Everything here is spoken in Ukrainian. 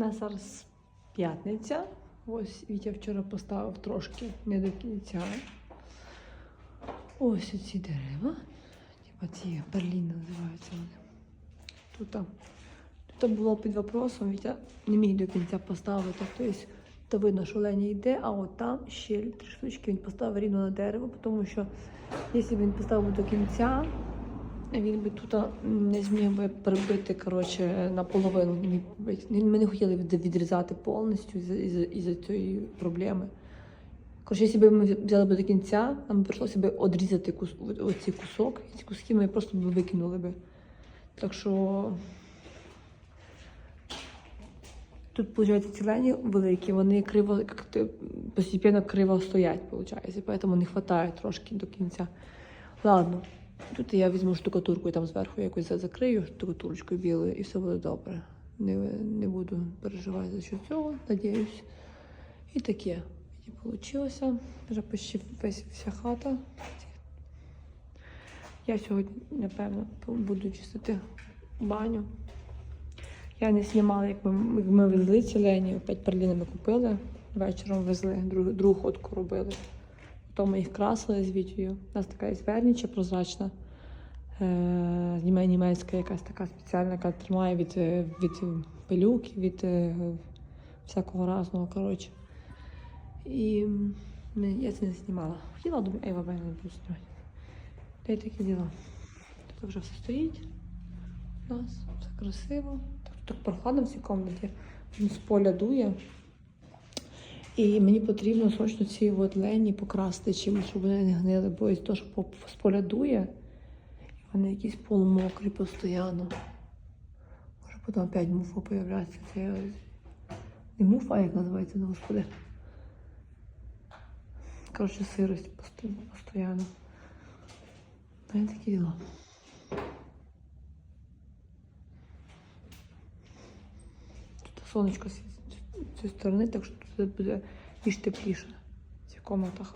У нас зараз п'ятниця. Ось Вітя вчора поставив трошки не до кінця. Ось оці дерева. Типа ці Берліни називаються вони. Тут, тут було під вопросом, Вітя не міг до кінця поставити. Тобто, то видно, що Леня йде, а от там ще три штучки він поставив рівно на дерево, тому що якщо він поставив до кінця, він би тут не зміг би прибити коротше, наполовину. Ми не хотіли відрізати повністю із-за із із цієї проблеми. Коротше, якщо б ми взяли б до кінця, нам прийшлося б одрізати кус, оці кусок, і ці куски ми просто б викинули би. Так що тут, виходить, ці лені великі, вони криво, постепенно криво стоять, виходить, тому не вистачає трошки до кінця. Ладно, тут я візьму штукатурку і там зверху якось за- закрию штукатурочкою білою, і все буде добре. Не, не буду переживати за що цього, надіюсь. І таке. І вийшло. Вже почти вся хата. Я сьогодні, напевно, буду чистити баню. Я не знімала, як ми, ми везли ці лені, опять перліни ми купили. Вечором везли, другу ходку робили. Потім ми їх красили з Вітєю. У нас така є верніча прозрачна. Е, німецька якась така спеціальна, яка тримає від, е, від пилюки, від е, всякого разного. Коротше. І я це не знімала. Хотіла, думаю, Ейва мене не буду знімати. Та й такі діла. Тут вже все стоїть. У нас все красиво. Так, так прохладно в цій кімнаті. З поля дує. І мені потрібно срочно ці от лені покрасти чимось, щоб вони не гнили, бо із того, що і вони якісь полумокрі постійно. Може потім опять муфа появляється. Це не муфа, як називається, ну, господи. Коротше, сирость пост- постійно. І такі діла. Тут сонечко світить цієї сторони, так що тут буде більш тепліше в цих комнатах.